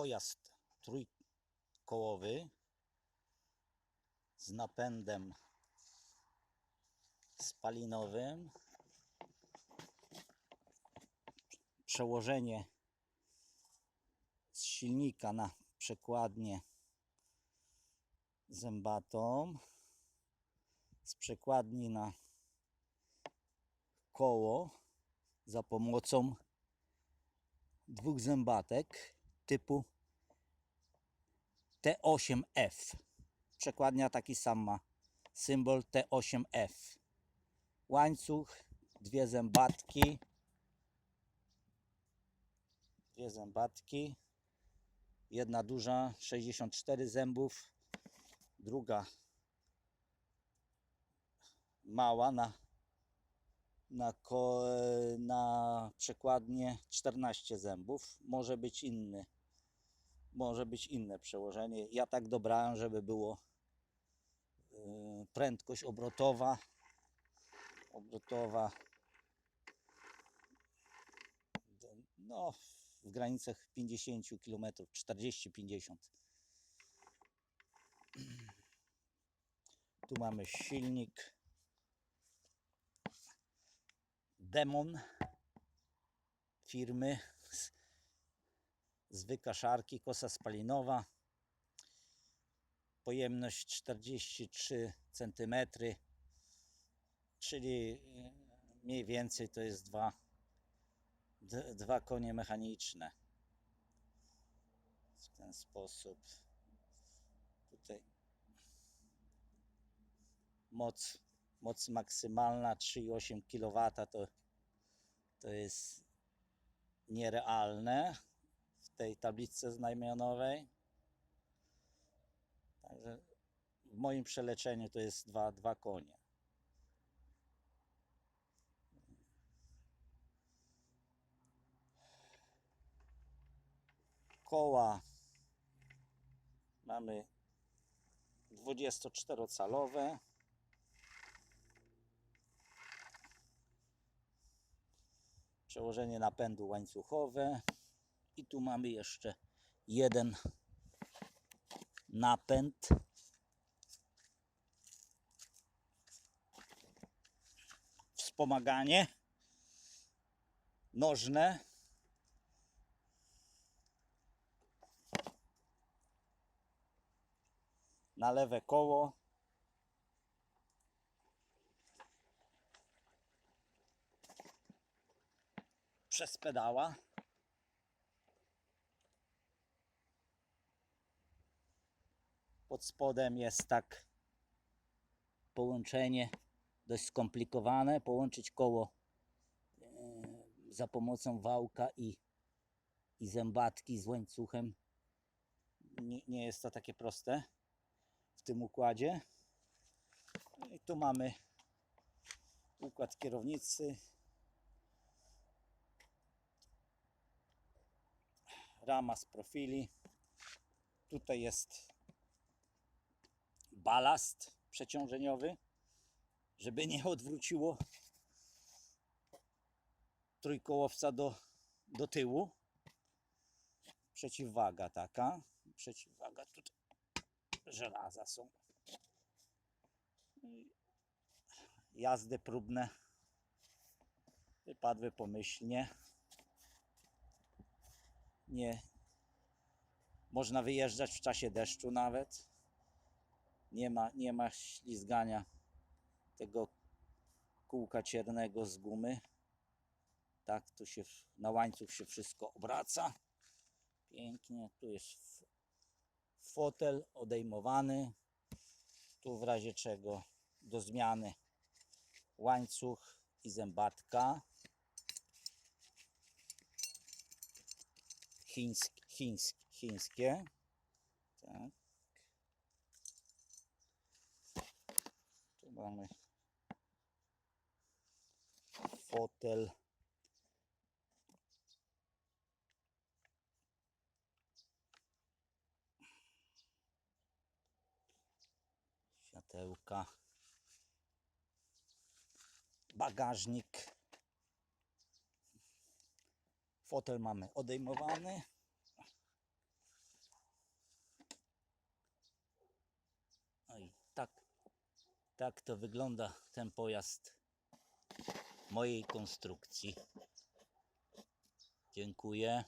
pojazd trójkołowy z napędem spalinowym. Przełożenie z silnika na przekładnię zębatą. Z przekładni na koło za pomocą dwóch zębatek typu T8F. Przekładnia taki sam ma symbol T8F. Łańcuch, dwie zębatki. Dwie zębatki. Jedna duża, 64 zębów. Druga mała na, na, na przekładnie 14 zębów. Może być inny. Może być inne przełożenie. Ja tak dobrałem, żeby było yy, prędkość obrotowa. Obrotowa. No, w granicach 50 km, 40-50. Tu mamy silnik Demon firmy z, z wykaszarki, kosa spalinowa. Pojemność 43 cm, czyli y, mniej więcej to jest dwa, dwa konie mechaniczne. W ten sposób. Tutaj moc, moc maksymalna 3,8 kW to, to jest nierealne tej tablicy znamionowej. Także w moim przeleczeniu to jest dwa, dwa konie. Koła mamy 24-calowe. Przełożenie napędu łańcuchowe. I tu mamy jeszcze jeden napęd. Wspomaganie nożne. Na lewe koło. Przez pedała. Pod spodem jest tak połączenie dość skomplikowane. Połączyć koło e, za pomocą wałka i, i zębatki z łańcuchem. Nie, nie jest to takie proste w tym układzie. No I tu mamy układ kierownicy. Rama z profili. Tutaj jest balast przeciążeniowy, żeby nie odwróciło trójkołowca do, do tyłu. Przeciwwaga taka. Przeciwwaga tutaj żelaza są. Jazdy próbne wypadły pomyślnie. Nie można wyjeżdżać w czasie deszczu nawet. Nie ma, nie ma ślizgania tego kółka ciernego z gumy. Tak, tu się na łańcuch się wszystko obraca. Pięknie. Tu jest fotel odejmowany. Tu w razie czego do zmiany łańcuch i zębatka. Chińsk, chińsk, chińskie. Tak. Mamy fotel. Światełka. Bagażnik. Fotel mamy odejmowany. Tak to wygląda ten pojazd mojej konstrukcji. Dziękuję.